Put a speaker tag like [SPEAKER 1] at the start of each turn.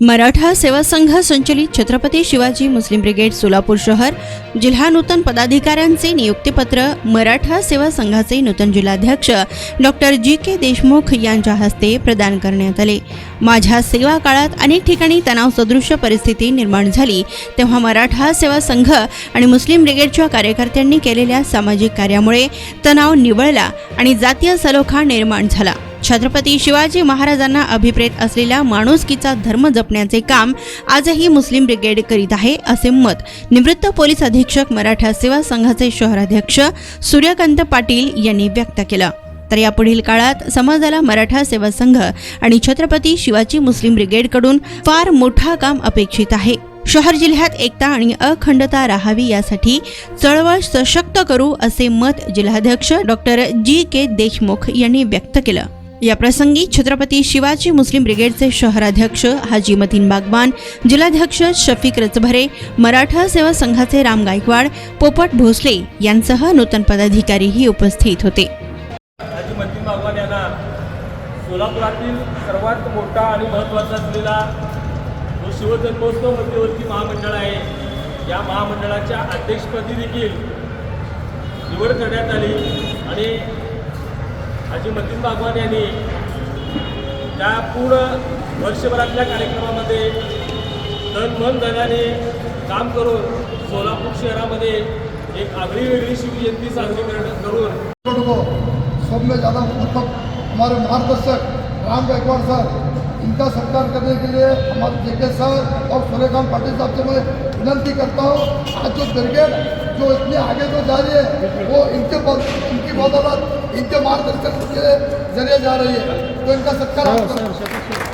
[SPEAKER 1] मराठा सेवा संघ संचलित Chhatrapati Shivaji Muslim brigade Solapur शहर जिल्हा नूतन पदाधिकाऱ्यांचे नियुक्तीपत्र मराठा सेवा संघाचे नूतन जिल्हाध्यक्ष डॉक्टर जी के देशमुख यांच्या हस्ते प्रदान करण्यात आले. माझ्या सेवा काळात अनेक ठिकाणी तणाव सदृश परिस्थिती निर्माण झाली तेव्हा मराठा सेवा संघ आणि मुस्लिम ब्रिगेडच्या कार्यकर्त्यांनी केलेल्या सामाजिक कार्यामुळे तणाव निवळला आणि जातीय सलोखा निर्माण झाला. छत्रपती शिवाजी महाराजांना अभिप्रेत असलेला माणुसकीचा धर्म जपण्याचे काम आजही मुस्लिम ब्रिगेड करीत आहे असे मत निवृत्त पोलीस अधीक्षक मराठा सेवा संघाचे शहराध्यक्ष सूर्यकांत पाटील यांनी व्यक्त केलं. तर यापुढील काळात समाजाला मराठा सेवा संघ आणि छत्रपती शिवाजी मुस्लिम ब्रिगेडकडून फार मोठा काम अपेक्षित आहे. शहर जिल्ह्यात एकता आणि अखंडता राहावी यासाठी चळवळ सशक्त करू असे मत जिल्हाध्यक्ष डॉक्टर जी के देशमुख यांनी व्यक्त केलं. या प्रसंगी छत्रपती शिवाजी मुस्लिम ब्रिगेडचे शहराध्यक्ष हाजी मतीन बागबान जिल्हाध्यक्ष शफिक रचभरे मराठा सेवा संघाचे राम गायकवाड पोपट भोसले यांसह नूतन पदाधिकारीही उपस्थित होते.
[SPEAKER 2] हाजी मतीन बागवान यांना सोलापुरातील सर्वात मोठा आणि महत्त्वाचा असलेला जो शिवजन्मोत्सव मध्यवर्ती महामंडळ आहे या महामंडळाच्या अध्यक्षपदी देखील निवड करण्यात आली आणि हाजी बागवान यांनी त्या पूर्ण वर्षभरातल्या कार्यक्रमामध्ये तन मन धनाने काम करून सोलापूर शहरामध्ये एक आगळी वेगळी शिवजयंती साजरी करून
[SPEAKER 3] सौम्य को ज़्यादा मतलब हमारे मार्गदर्शक राम गायकवाड़ सर इनका सत्कार करने के लिए हमारे जेके सर और सूर्यकांत पाटिल साहब से मैं विनंती करता हूँ आज जो ब्रिगेड जो इतने आगे तो जा रही है वो इनके इनकी बदौलत इनके मार्गदर्शन के ज़रिए जा रही है तो इनका सत्कार।